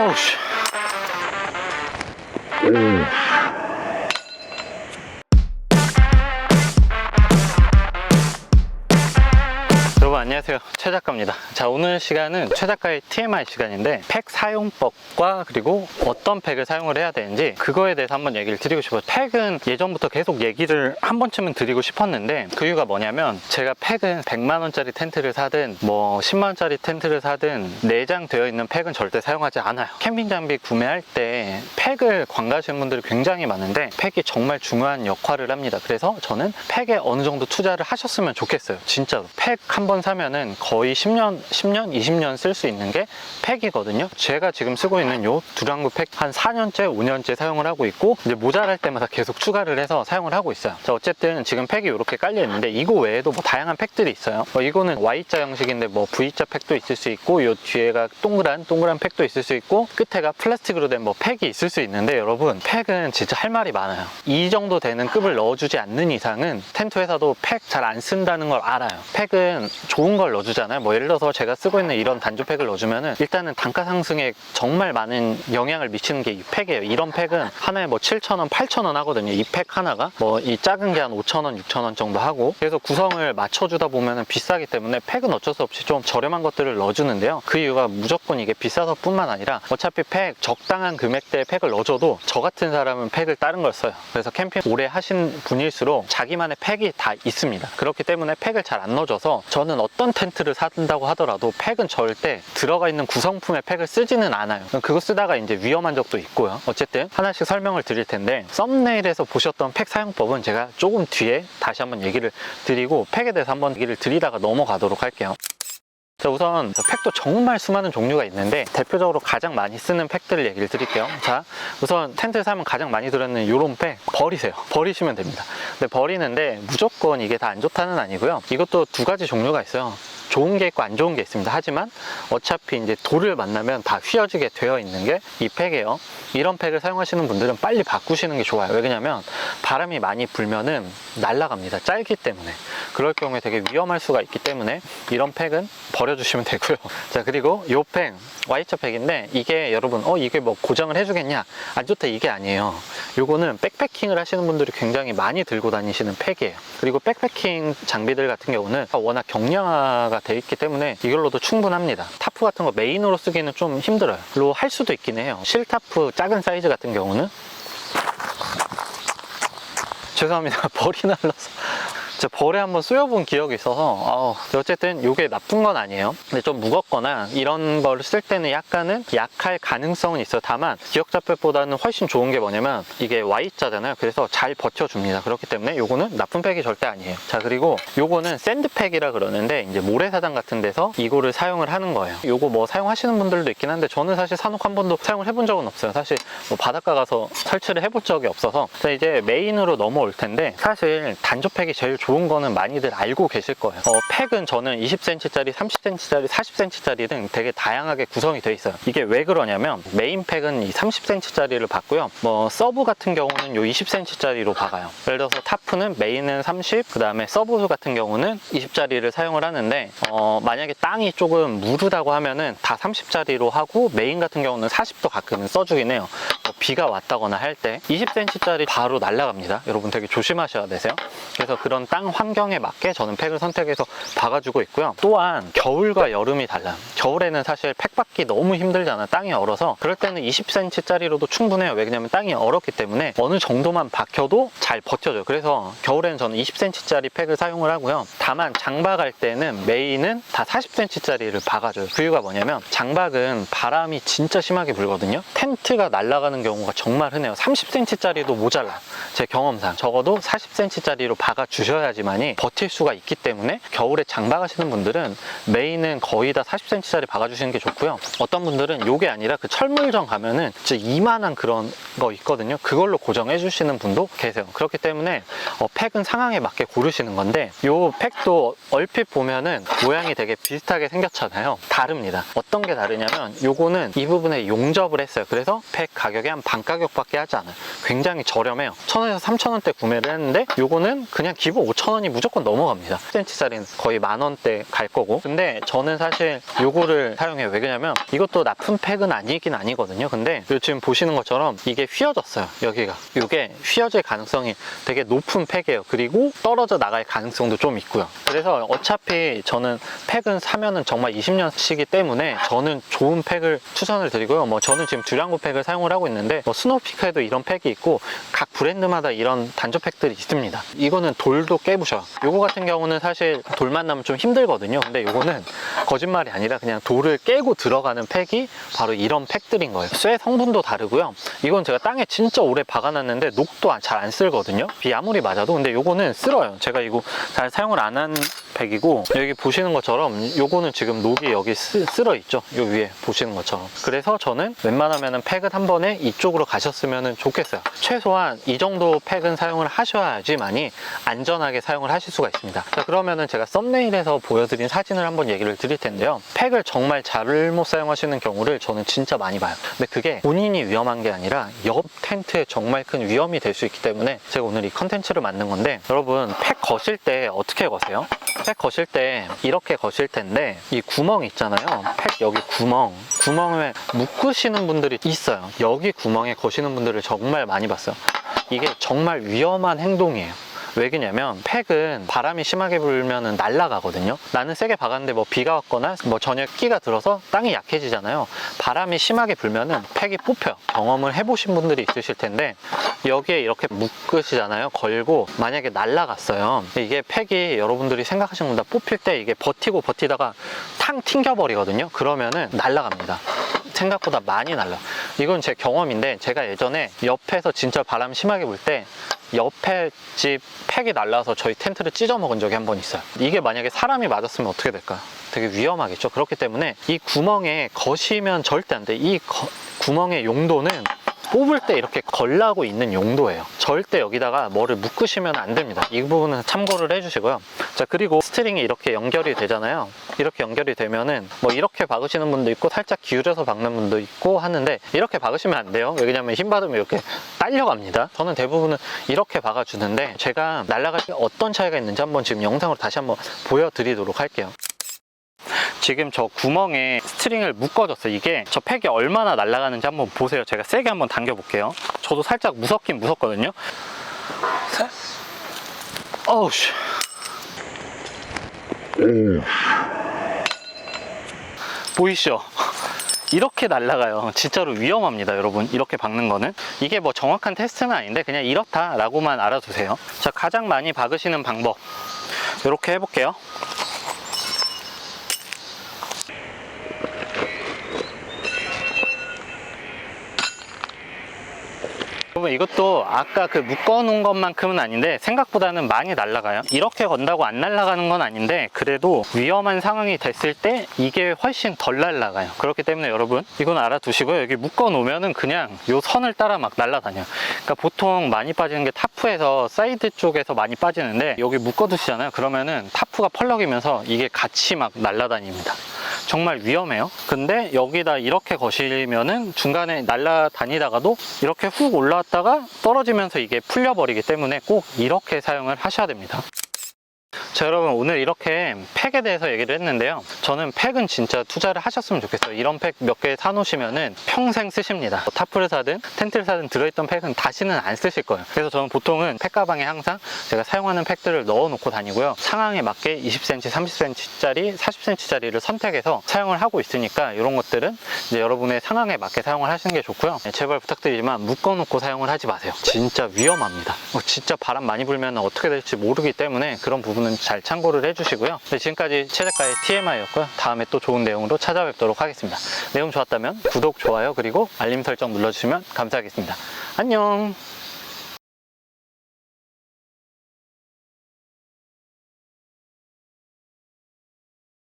어 안녕하세요. 최 작가입니다. 자 오늘 시간은 최 작가의 TMI 시간인데 팩 사용법과 그리고 어떤 팩을 사용을 해야 되는지 그거에 대해서 한번 얘기를 드리고 싶어요. 팩은 예전부터 계속 얘기를 한 번쯤은 드리고 싶었는데 그 이유가 뭐냐면 제가 팩은 100만 원짜리 텐트를 사든 뭐 10만 원짜리 텐트를 사든 내장 되어 있는 팩은 절대 사용하지 않아요. 캠핑 장비 구매할 때 팩을 관가하시는 분들이 굉장히 많은데 팩이 정말 중요한 역할을 합니다. 그래서 저는 팩에 어느 정도 투자를 하셨으면 좋겠어요. 진짜로. 팩 한 번 사면 은 거의 10년 10년 20년 쓸 수 있는 게 팩이거든요. 제가 지금 쓰고 있는 요 두랑구 팩 한 4년째 5년째 사용을 하고 있고 이제 모자랄 때마다 계속 추가를 해서 사용을 하고 있어요. 자 어쨌든 지금 팩이 이렇게 깔려 있는데 이거 외에도 뭐 다양한 팩들이 있어요. 어, 이거는 Y자 형식인데 뭐 V자 팩도 있을 수 있고 요 뒤에가 동그란 동그란 팩도 있을 수 있고 끝에가 플라스틱으로 된 뭐 팩이 있을 수 있는데 여러분 팩은 진짜 할 말이 많아요. 이 정도 되는 급을 넣어주지 않는 이상은 텐트 회사도 팩 잘 안 쓴다는 걸 알아요. 팩은 좋은 걸 넣어주잖아요. 뭐 예를 들어서 제가 쓰고 있는 이런 단조팩을 넣어주면은 일단은 단가 상승에 정말 많은 영향을 미치는 게 이 팩이에요. 이런 팩은 하나에 뭐 7,000원 8,000원 하거든요. 이 팩 하나가. 뭐 이 작은 게 한 5,000원 6,000원 정도 하고. 그래서 구성을 맞춰주다 보면은 비싸기 때문에 팩은 어쩔 수 없이 좀 저렴한 것들을 넣어주는데요. 그 이유가 무조건 이게 비싸서 뿐만 아니라 어차피 팩 적당한 금액대의 팩을 넣어줘도 저 같은 사람은 팩을 다른 걸 써요. 그래서 캠핑 오래 하신 분일수록 자기만의 팩이 다 있습니다. 그렇기 때문에 팩을 잘 안 넣어줘서 저는 어떤 텐트를 사든다고 하더라도 팩은 절대 들어가 있는 구성품의 팩을 쓰지는 않아요. 그거 쓰다가 이제 위험한 적도 있고요. 어쨌든 하나씩 설명을 드릴 텐데 썸네일에서 보셨던 팩 사용법은 제가 조금 뒤에 다시 한번 얘기를 드리고 팩에 대해서 한번 얘기를 드리다가 넘어가도록 할게요 자 우선 팩도 정말 수많은 종류가 있는데 대표적으로 가장 많이 쓰는 팩들을 얘기를 드릴게요. 자 우선 텐트 사면 가장 많이 들어있는 요런 팩 버리세요. 버리시면 됩니다. 근데 버리는데 무조건 이게 다 안 좋다는 아니고요. 이것도 두 가지 종류가 있어요. 좋은 게 있고 안 좋은 게 있습니다. 하지만 어차피 이제 돌을 만나면 다 휘어지게 되어 있는 게 이 팩이에요. 이런 팩을 사용하시는 분들은 빨리 바꾸시는 게 좋아요. 왜냐면 바람이 많이 불면은 날아갑니다. 짧기 때문에 그럴 경우에 되게 위험할 수가 있기 때문에 이런 팩은 버려주시면 되고요. 자 그리고 요 팩 Y자 팩인데 이게 여러분 어 이게 뭐 고정을 해주겠냐? 안 좋다 이게 아니에요. 요거는 백패킹을 하시는 분들이 굉장히 많이 들고 다니시는 팩이에요. 그리고 백패킹 장비들 같은 경우는 워낙 경량화가 돼 있기 때문에 이걸로도 충분합니다. 타프 같은 거 메인으로 쓰기는 좀 힘들어요. 로 할 수도 있긴 해요. 실타프 작은 사이즈 같은 경우는? 죄송합니다. 벌이 날라서 진짜 벌에 한번 쏘여본 기억이 있어서 아우, 어쨌든 이게 나쁜 건 아니에요. 근데 좀 무겁거나 이런 걸 쓸 때는 약간은 약할 가능성은 있어요. 다만 기억자팩보다는 훨씬 좋은 게 뭐냐면 이게 Y자잖아요. 그래서 잘 버텨줍니다. 그렇기 때문에 요거는 나쁜 팩이 절대 아니에요. 자 그리고 요거는 샌드팩이라 그러는데 이제 모래사장 같은 데서 이거를 사용을 하는 거예요. 요거 뭐 사용하시는 분들도 있긴 한데 저는 사실 산옥 한 번도 사용을 해본 적은 없어요. 사실 뭐 바닷가 가서 설치를 해본 적이 없어서. 자 이제 메인으로 넘어올 텐데 사실 단조팩이 제일 좋은 거는 많이들 알고 계실 거예요. 어, 팩은 저는 20cm짜리 30cm짜리 40cm짜리 등 되게 다양하게 구성이 돼 있어요. 이게 왜 그러냐면 메인 팩은 이 30cm짜리를 받고요. 뭐 서브 같은 경우는 요 20cm짜리로 박아요. 예를 들어서 타프는 메인은 30 그 다음에 서브 같은 경우는 20짜리를 사용을 하는데 어, 만약에 땅이 조금 무르다고 하면은 다 30짜리로 하고 메인 같은 경우는 40도 가끔은 써주긴 해요. 뭐 비가 왔다거나 할 때 20cm짜리 바로 날아갑니다. 여러분 되게 조심하셔야 되세요. 그래서 그런 땅 환경에 맞게 저는 팩을 선택해서 박아주고 있고요. 또한 겨울과 여름이 달라요. 겨울에는 사실 팩 받기 너무 힘들잖아 땅이 얼어서. 그럴 때는 20cm짜리로도 충분해요. 왜냐면 땅이 얼었기 때문에 어느 정도만 박혀도 잘 버텨줘요. 그래서 겨울에는 저는 20cm짜리 팩을 사용을 하고요. 다만 장박할 때는 메인은 다 40cm짜리를 박아줘요. 그 이유가 뭐냐면 장박은 바람이 진짜 심하게 불거든요. 텐트가 날아가는 경우가 정말 흔해요. 30cm짜리도 모자라. 제 경험상. 적어도 40cm짜리로 박아 주셔야지만이 버틸 수가 있기 때문에 겨울에 장박 하시는 분들은 메인은 거의 다 40cm짜리 박아 주시는 게 좋고요. 어떤 분들은 요게 아니라 그 철물점 가면은 진짜 이만한 그런 거 있거든요. 그걸로 고정해 주시는 분도 계세요. 그렇기 때문에 어, 팩은 상황에 맞게 고르시는 건데 요 팩도 얼핏 보면은 모양이 되게 비슷하게 생겼잖아요. 다릅니다. 어떤 게 다르냐면 요거는 이 부분에 용접을 했어요. 그래서 팩 가격이 한한 반 가격밖에 하지 않아요. 굉장히 저렴해요. 1000원에서 3000원대 구매를 했는데 요거는 그냥 기본 5000원이 무조건 넘어갑니다. 10cm짜리는 거의 만 원대 갈 거고. 근데 저는 사실 요거를 사용해요. 왜냐면 이것도 나쁜 팩은 아니긴 아니거든요. 근데 지금 보시는 것처럼 이게 휘어졌어요. 여기가. 이게 휘어질 가능성이 되게 높은 팩이에요. 그리고 떨어져 나갈 가능성도 좀 있고요. 그래서 어차피 저는 팩은 사면은 정말 20년씩이기 때문에 저는 좋은 팩을 추천을 드리고요. 뭐 저는 지금 듀랑고 팩을 사용을 하고 있는데 뭐 스노피카에도 이런 팩이 있고 각 브랜드마다 이런 단조 팩들이 있습니다. 이거는 돌도 깨부셔요. 요거 같은 경우는 사실 돌 만 나면 좀 힘들거든요. 근데 요거는 거짓말이 아니라 그냥 돌을 깨고 들어가는 팩이 바로 이런 팩들인 거예요. 쇠 성분도 다르고요. 이건 제가 땅에 진짜 오래 박아놨는데 녹도 잘 안 쓸거든요. 비 아무리 맞아도 근데 요거는 쓸어요. 제가 이거 잘 사용을 안 한 팩이고 여기 보시는 것처럼 요거는 지금 녹이 여기 쓰, 쓸어 있죠. 요 위에 보시는 것처럼. 그래서 저는 웬만하면은 팩은 한 번에 이 쪽으로 가셨으면 좋겠어요. 최소한 이 정도 팩은 사용을 하셔야지만이 안전하게 사용을 하실 수가 있습니다. 자, 그러면은 제가 썸네일에서 보여드린 사진을 한번 얘기를 드릴 텐데요. 팩을 정말 잘못 사용하시는 경우를 저는 진짜 많이 봐요. 근데 그게 본인이 위험한 게 아니라 옆 텐트에 정말 큰 위험이 될 수 있기 때문에 제가 오늘 이 컨텐츠를 만든 건데 여러분 팩 거실 때 어떻게 거세요? 팩 거실 때 이렇게 거실 텐데 이 구멍 있잖아요. 팩 여기 구멍. 구멍에 묶으시는 분들이 있어요. 여기 구멍에 거시는 분들을 정말 많이 봤어요. 이게 정말 위험한 행동이에요. 왜냐면 팩은 바람이 심하게 불면 날아가거든요. 나는 세게 박았는데 뭐 비가 왔거나 뭐 전혀 끼가 들어서 땅이 약해지잖아요. 바람이 심하게 불면은 팩이 뽑혀요. 경험을 해보신 분들이 있으실 텐데 여기에 이렇게 묶으시잖아요. 걸고 만약에 날아갔어요. 이게 팩이 여러분들이 생각하시는 것보다 뽑힐 때 이게 버티고 버티다가 탕 튕겨버리거든요. 그러면은 날아갑니다. 생각보다 많이 날라. 이건 제 경험인데 제가 예전에 옆에서 진짜 바람 심하게 불 때 옆에 집 팩이 날라서 저희 텐트를 찢어 먹은 적이 한 번 있어요. 이게 만약에 사람이 맞았으면 어떻게 될까요? 되게 위험하겠죠. 그렇기 때문에 이 구멍에 거시면 절대 안 돼. 이 거- 구멍의 용도는 뽑을 때 이렇게 걸라고 있는 용도예요. 절대 여기다가 뭐를 묶으시면 안 됩니다. 이 부분은 참고를 해주시고요. 자, 그리고 스트링이 이렇게 연결이 되잖아요. 이렇게 연결이 되면은 뭐 이렇게 박으시는 분도 있고 살짝 기울여서 박는 분도 있고 하는데 이렇게 박으시면 안 돼요. 왜냐면 힘 받으면 이렇게 딸려갑니다. 저는 대부분은 이렇게 박아주는데 제가 날아갈 때 어떤 차이가 있는지 한번 지금 영상으로 다시 한번 보여드리도록 할게요. 지금 저 구멍에 스트링을 묶어줬어요. 이게 저 팩이 얼마나 날아가는지 한번 보세요. 제가 세게 한번 당겨볼게요. 저도 살짝 무섭긴 무섭거든요. 세... 어우, 씨. 보이시죠? 이렇게 날아가요. 진짜로 위험합니다, 여러분. 이렇게 박는 거는. 이게 뭐 정확한 테스트는 아닌데 그냥 이렇다라고만 알아두세요. 자, 가장 많이 박으시는 방법. 이렇게 해볼게요. 여러분 이것도 아까 그 묶어놓은 것만큼은 아닌데 생각보다는 많이 날아가요. 이렇게 건다고 안 날아가는 건 아닌데 그래도 위험한 상황이 됐을 때 이게 훨씬 덜 날아가요. 그렇기 때문에 여러분 이건 알아두시고요. 여기 묶어 놓으면은 그냥 요 선을 따라 막 날아다녀요. 그러니까 보통 많이 빠지는 게 타프에서 사이드 쪽에서 많이 빠지는데 여기 묶어 두시잖아요. 그러면은 타프가 펄럭이면서 이게 같이 막 날아다닙니다 정말 위험해요. 근데 여기다 이렇게 거시면은 중간에 날아다니다가도 이렇게 훅 올라왔다가 떨어지면서 이게 풀려버리기 때문에 꼭 이렇게 사용을 하셔야 됩니다. 자 여러분 오늘 이렇게 팩에 대해서 얘기를 했는데요. 저는 팩은 진짜 투자를 하셨으면 좋겠어요. 이런 팩 몇 개 사놓으시면은 평생 쓰십니다. 뭐 타프를 사든 텐트를 사든 들어있던 팩은 다시는 안 쓰실 거예요. 그래서 저는 보통은 팩 가방에 항상 제가 사용하는 팩들을 넣어 놓고 다니고요. 상황에 맞게 20cm 30cm짜리 40cm짜리를 선택해서 사용을 하고 있으니까 이런 것들은 이제 여러분의 상황에 맞게 사용을 하시는 게 좋고요. 네, 제발 부탁드리지만 묶어 놓고 사용을 하지 마세요. 진짜 위험합니다. 어, 진짜 바람 많이 불면 어떻게 될지 모르기 때문에 그런 부분은 잘 참고를 해주시고요. 네, 지금까지 최 작가의 TMI였고요. 다음에 또 좋은 내용으로 찾아뵙도록 하겠습니다. 내용 좋았다면 구독, 좋아요, 그리고 알림 설정 눌러주시면 감사하겠습니다. 안녕!